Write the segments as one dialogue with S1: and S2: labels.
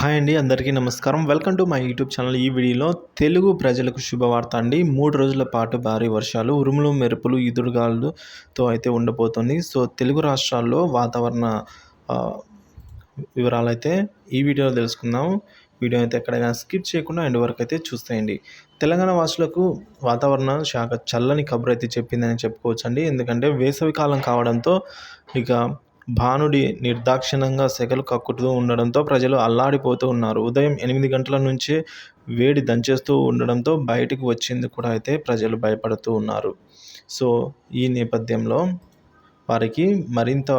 S1: Hi అండి అందరికీ నమస్కారం. Welcome to my YouTube channel. ఈ వీడియోలో తెలుగు ప్రజలకు శుభవార్త అండి. మూడు రోజుల పాటు భారీ వర్షాలు ఉరుములు మెరుపులు ఈదురుగాలుతో అయితే ఉండబోతుంది. సో తెలుగు రాష్ట్రాల్లో వాతావరణ వివరాలు అయితే ఈ వీడియోలో తెలుసుకుందాం. వీడియో అయితే ఎక్కడైనా స్కిప్ చేయకుండా ఎండ్ వరకు అయితే చూస్తాయండి తెలంగాణ వాసులకు వాతావరణ శాఖ చల్లని కబురు అయితే చెప్పిందని చెప్పుకోవచ్చండి. ఎందుకంటే వేసవి కాలం కావడంతో ఇక భానుడి నిర్దాక్షిణంగా సెగలు కక్కుతూ ఉండడంతో ప్రజలు అల్లాడిపోతూ ఉన్నారు. ఉదయం ఎనిమిది గంటల నుంచే వేడి దంచేస్తూ ఉండడంతో బయటకు వచ్చింది కూడా అయితే ప్రజలు భయపడుతూ ఉన్నారు. సో ఈ నేపథ్యంలో వారికి మరింత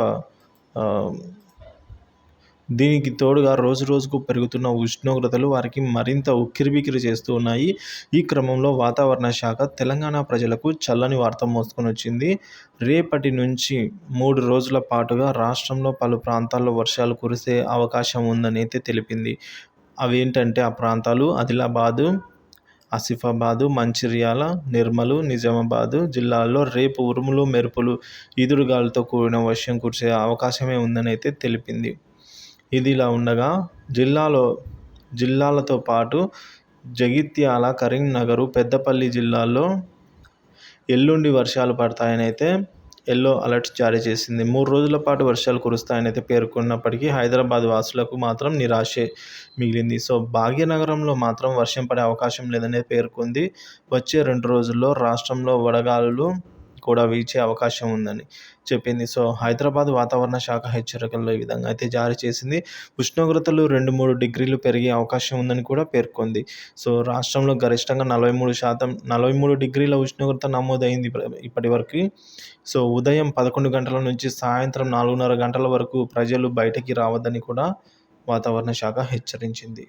S1: దీనికి తోడుగా రోజు రోజుకు పెరుగుతున్న ఉష్ణోగ్రతలు వారికి మరింత ఉక్కిరిబిక్కిరి చేస్తూ ఉన్నాయి. ఈ క్రమంలో వాతావరణ శాఖ తెలంగాణ ప్రజలకు చల్లని వార్త మోసుకొని వచ్చింది. రేపటి నుంచి మూడు రోజుల పాటుగా రాష్ట్రంలో పలు ప్రాంతాల్లో వర్షాలు కురిసే అవకాశం ఉందని అయితే తెలిపింది. అవేంటంటే ఆ ప్రాంతాలు ఆదిలాబాదు ఆసిఫాబాదు మంచిర్యాల నిర్మలు నిజామాబాదు జిల్లాల్లో రేపు ఉరుములు మెరుపులు ఈదురుగాలతో కూడిన వర్షం కురిసే అవకాశమే ఉందని అయితే తెలిపింది. ఇది ఇలా ఉండగా జిల్లాలో జిల్లాలతో పాటు జగిత్యాల కరీంనగర్ పెద్దపల్లి జిల్లాల్లో ఎల్లుండి వర్షాలు పడతాయని అయితే ఎల్లో అలర్ట్ జారీ చేసింది. మూడు రోజుల పాటు వర్షాలు కురుస్తాయని అయితే పేర్కొన్నప్పటికీ హైదరాబాద్ వాసులకు మాత్రం నిరాశే మిగిలింది. సో భాగ్యనగరంలో మాత్రం వర్షం పడే అవకాశం లేదనే పేర్కొంది. వచ్చే రెండు రోజుల్లో రాష్ట్రంలో వడగాలులు కూడా వీచే అవకాశం ఉందని చెప్పింది. సో హైదరాబాద్ వాతావరణ శాఖ హెచ్చరికల్లో ఈ విధంగా అయితే జారీ చేసింది. ఉష్ణోగ్రతలు రెండు మూడు డిగ్రీలు పెరిగే అవకాశం ఉందని కూడా పేర్కొంది. సో రాష్ట్రంలో గరిష్టంగా నలభై మూడు శాతం నలభై మూడు డిగ్రీల ఉష్ణోగ్రత నమోదైంది ఇప్పటి వరకు సో ఉదయం పదకొండు గంటల నుంచి సాయంత్రం నాలుగున్నర గంటల వరకు ప్రజలు బయటకి రావద్దని కూడా వాతావరణ శాఖ హెచ్చరించింది.